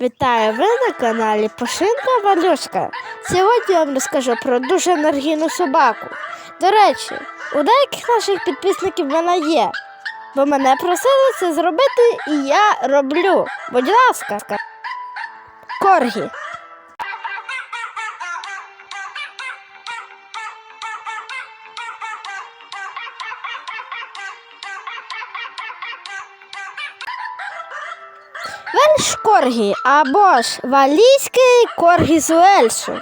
Вітаю ви на каналі Пошинка Валюшка. Сьогодні я вам розкажу про дуже енергійну собаку. До речі, у деяких наших підписників вона є, бо мене просили це зробити, і я роблю. Будь ласка, коргі. Вельш коргі або ж валійський коргі з Уельсу.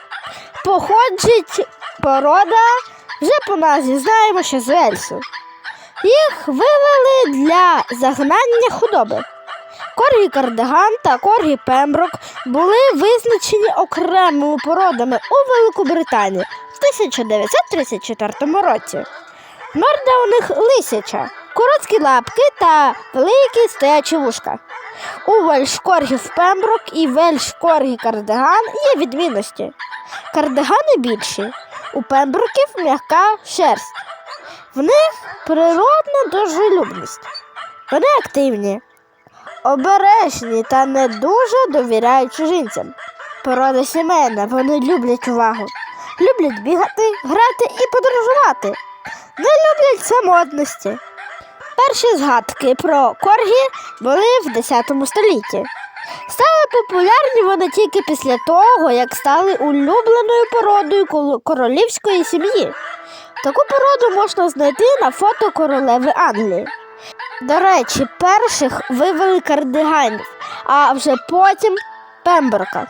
Походить порода, вже по назві знаємо, що з Уельсу. Їх вивели для загнання худоби. Коргі Кардиган та Коргі Пемброк були визначені окремими породами у Великобританії в 1934 році. Морда у них лисяча, короткі лапки та великі стоячі вушка. У вельшкоргів Пемброк і вельшкоргі Кардиган є відмінності. Кардигани більші, у Пемброків м'яка шерсть. В них природна дружелюбність. Вони активні, обережні та не дуже довіряють чужинцям. Порода сімейна, вони люблять увагу, люблять бігати, грати і подорожувати, не люблять самотності. Перші згадки про коргі були в 10 столітті. Стали популярні вони тільки після того, як стали улюбленою породою королівської сім'ї. Таку породу можна знайти на фото королеви Англії. До речі, перших вивели кардиганів, а вже потім пемброка.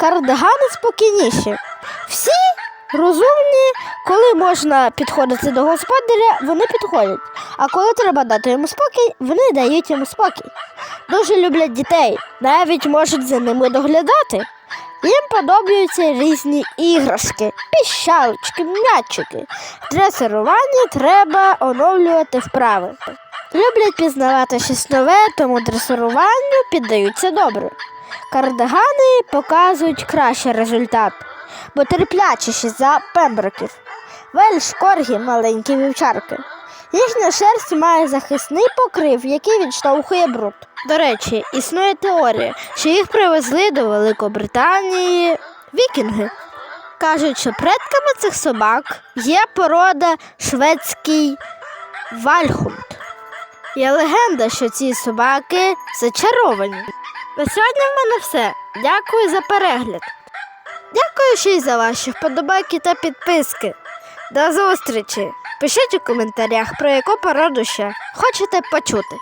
Кардигани спокійніші. Розумні, коли можна підходити до господаря, вони підходять. А коли треба дати йому спокій, вони дають йому спокій. Дуже люблять дітей, навіть можуть за ними доглядати. Їм подобаються різні іграшки, піщалочки, м'ячики. Дресирування треба оновлювати вправи. Люблять пізнавати щось нове, тому дресируванню піддаються добре. Кардигани показують кращий результат, бо терплячіші за пемброків. Вельш коргі маленькі вівчарки. Їхня шерсть має захисний покрив, який відштовхує бруд. До речі, існує теорія, що їх привезли до Великобританії вікінги. Кажуть, що предками цих собак є порода шведський вальхунд. Є легенда, що ці собаки зачаровані. На сьогодні в мене все. Дякую за перегляд. Дякую ще й за ваші вподобайки та підписки. До зустрічі! Пишіть у коментарях, про яку породу ще хочете почути.